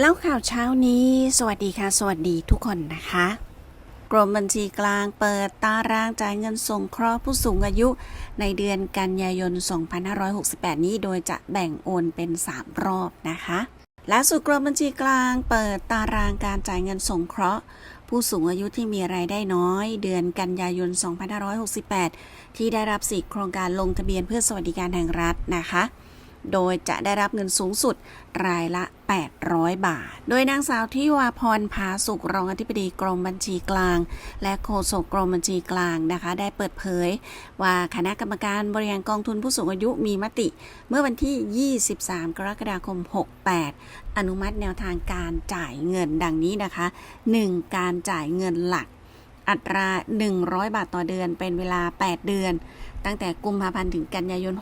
แล้วข่าวเช้านี้ สวัสดีค่ะ สวัสดีทุกคนนะคะ กรมบัญชีกลางเปิดตารางจ่ายเงินสงเคราะห์ผู้สูงอายุในเดือนกันยายน 2568 นี้โดยจะแบ่งโอนเป็น 3 รอบนะคะล่าสุดกรมบัญชีกลางเปิดตารางการจ่ายเงินสงเคราะห์ ผู้สูงอายุที่มีรายได้น้อย เดือนกันยายน 2568 ที่ได้รับสิทธิโครงการลงทะเบียนเพื่อสวัสดิการแห่งรัฐนะคะ โดยจะได้รับเงินสูงสุดรายละ 800 บาท โดยนางสาวทิวาพรภาสุกรองอธิบดีกรมบัญชีกลาง และโฆษกกรมบัญชีกลางนะคะ ได้เปิดเผย ว่าคณะกรรมการบริหารกองทุนผู้สูงอายุมีมติ เมื่อวันที่ 23 กรกฎาคม 68 อนุมัติแนวทางการจ่ายเงินดังนี้นะคะ 1. การจ่ายเงินหลักอัตรา 100 บาทต่อเดือนเป็นเวลา 8 เดือน ตั้งแต่กุมภาพันธ์ถึงกันยายน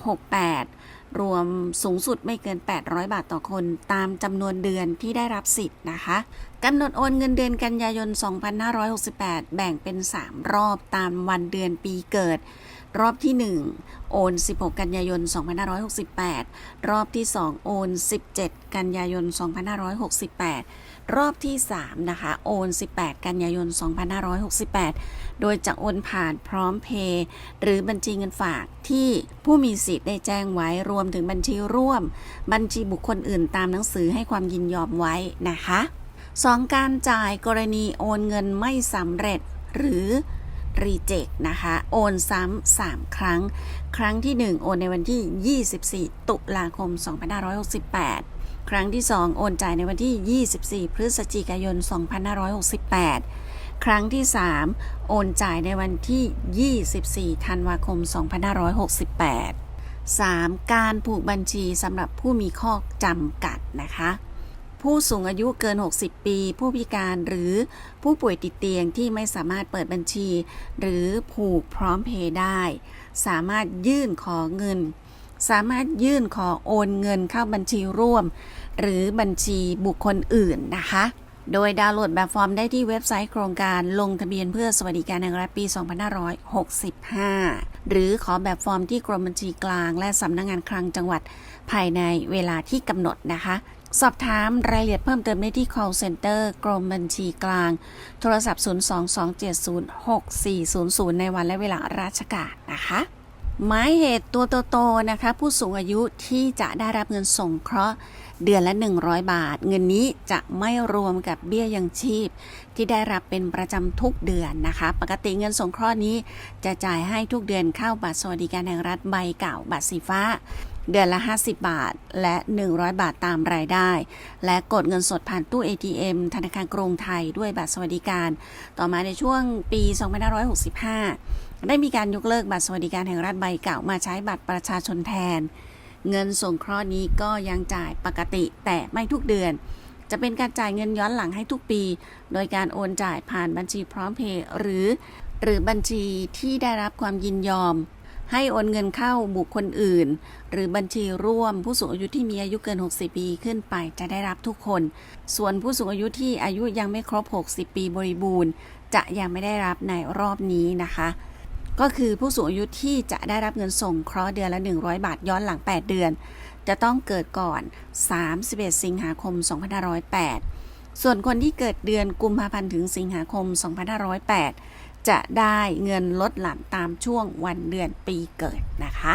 68 รวมสูงสุดไม่เกิน 800 บาทต่อคน ตามจำนวนเดือนที่ได้รับสิทธิ์นะคะกำหนดโอนเงินเดือนกันยายน 2568 แบ่งเป็น 3 รอบตามวันเดือนปีเกิด รอบที่ 1 โอน 16 กันยายน 2568 รอบที่ 2 โอน 17 กันยายน 2568 รอบที่ 3 นะคะ โอน 18 กันยายน 2568 โดยจะโอนผ่านพร้อมเพย์หรือบัญชีเงินฝากที่ผู้มีสิทธิ์ได้แจ้งไว้รวมถึงบัญชีร่วม บัญชีบุคคลอื่นตามหนังสือให้ความยินยอมไว้นะคะ 2. การจ่ายกรณีโอนเงินไม่สำเร็จหรือรีเจ็คนะคะ โอนซ้ำ3ครั้ง ครั้งที่ 1 โอนในวันที่ 24 ตุลาคม 2568 ครั้งที่ 2 โอนจ่ายในวันที่ 24 พฤศจิกายน 2568 ครั้งที่ 3 โอนจ่ายในวันที่ 24 ธันวาคม 2568 3. การผูกบัญชีสำหรับผู้มีข้อจำกัดนะคะ ผู้สูงอายุเกิน 60 ปี ผู้พิการหรือผู้ป่วยติดเตียงที่ไม่สามารถเปิดบัญชี หรือผูกพร้อมเพย์ได้ สามารถยื่นขอเงิน สามารถยื่นขอโอนเงินเข้าบัญชีร่วม หรือบัญชีบุคคลอื่นนะคะ โดยดาวน์โหลดแบบฟอร์มได้ที่เว็บไซต์โครงการลงทะเบียนเพื่อสวัสดิการแห่งรัฐปี 2565 หรือขอแบบฟอร์มที่กรมบัญชีกลาง และสำนักงงานคลังจังหวัดภายในเวลาที่กำหนดนะคะ สอบถามรายละเอียดเพิ่มเติมได้ที่ call center กรมบัญชีกลาง โทรศัพท์ 022706400 ในวันและเวลาราชการนะคะหมายเหตุตัวโตๆนะคะ ผู้สูงอายุที่จะได้รับเงินสงเคราะห์ เดือนละ 100 บาท เงินนี้จะไม่รวมกับเบี้ยยังชีพ ที่ได้รับเป็นประจำทุกเดือนนะคะ ปกติเงินสงเคราะห์นี้จะจ่ายให้ทุกเดือนเข้าบัตรสวัสดิการแห่งรัฐใบเก่าบัตรสีฟ้า เดือนละ 50 บาทและ 100 บาทตามรายได้ และกดเงินสดผ่านตู้ ATM ธนาคารกรุงไทยด้วยบัตรสวัสดิการ ต่อมาในช่วงปี 2565 ได้มีการยกเลิกบัตรสวัสดิการแห่งรัฐใบเก่ามาใช้บัตรประชาชนแทน เงินสงเคราะห์นี้ก็ยังจ่ายปกติแต่ไม่ทุกเดือน จะเป็นการจ่ายเงินย้อนหลังให้ทุกปี โดยการโอนจ่ายผ่านบัญชีพร้อมเพย์หรือ หรือบัญชีที่ได้รับความยินยอม ให้โอนเงินเข้าบุคคลอื่น หรือบัญชีร่วมผู้สูงอายุที่มีอายุเกิน 60 ปีขึ้นไปจะได้รับทุกคน ส่วนผู้สูงอายุที่อายุยังไม่ครบ 60 ปีบริบูรณ์ จะยังไม่ได้รับในรอบนี้นะคะ ก็คือผู้สูงอายุที่จะได้รับเงินส่งเคราะห์เดือนละ 100 บาทย้อนหลัง 8 เดือน จะต้องเกิดก่อน 31 สิงหาคม 2508 ส่วนคนที่เกิดเดือนกุมภาพันธ์ถึงสิงหาคม 2508 จะได้เงินลดหลั่นตามช่วงวันเดือนปีเกิดนะคะ